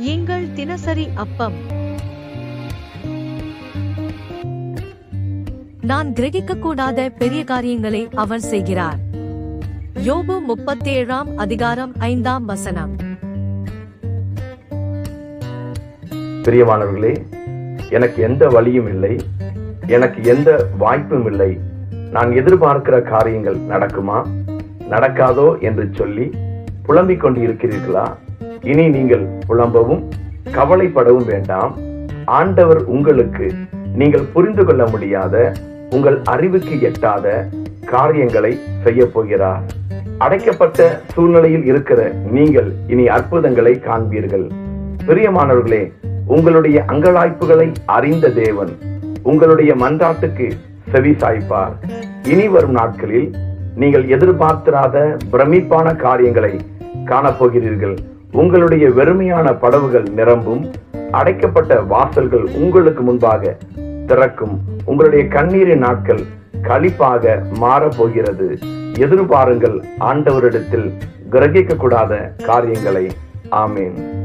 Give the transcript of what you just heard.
எங்கள் தினசரி அப்பம். நான் கிரகிக்கக்கூடாத பெரிய காரியங்களை அவர் செய்கிறார். யோபு முப்பத்தேழாம் அதிகாரம் ஐந்தாம் வசனம். பிரியமானவர்களே எனக்கு எந்த வழியும் இல்லை எனக்கு எந்த வாய்ப்பும் இல்லை. நான் எதிர்பார்க்கிற காரியங்கள் நடக்குமா? நடக்காதோ என்று சொல்லி புலம்பிக் கொண்டு இருக்கிறீர்களா இனி நீங்கள் புலம்பவும் கவலைப்படவும் வேண்டாம். ஆண்டவர் உங்களுக்கு நீங்கள் புரிந்து கொள்ள முடியாத உங்கள் அறிவுக்கு எட்டாத காரியங்களை செய்ய போகிறார். அடைக்கப்பட்ட சூழ்நிலையில் இருக்கிற நீங்கள் இனி அற்புதங்களை காண்பீர்கள். பிரியமானவர்களே உங்களுடைய அங்கலாய்ப்புகளை அறிந்த தேவன் உங்களுடைய மன்றாட்டுக்கு செவி சாய்ப்பார். இனி வரும் நாட்களில் நீங்கள் எதிர்பார்த்திராத பிரமிப்பான காரியங்களை காணப்போகிறீர்கள். உங்களுடைய வெறுமையான படவுகள் நிரம்பும் அடைக்கப்பட்ட வாசல்கள் உங்களுக்கு முன்பாக திறக்கும். உங்களுடைய கண்ணீரின் நாட்கள் களிப்பாக மாறப்போகிறது. எதிர்பாருங்கள் ஆண்டவரிடத்தில் கிரகிக்க கூடாத காரியங்களை. ஆமேன்.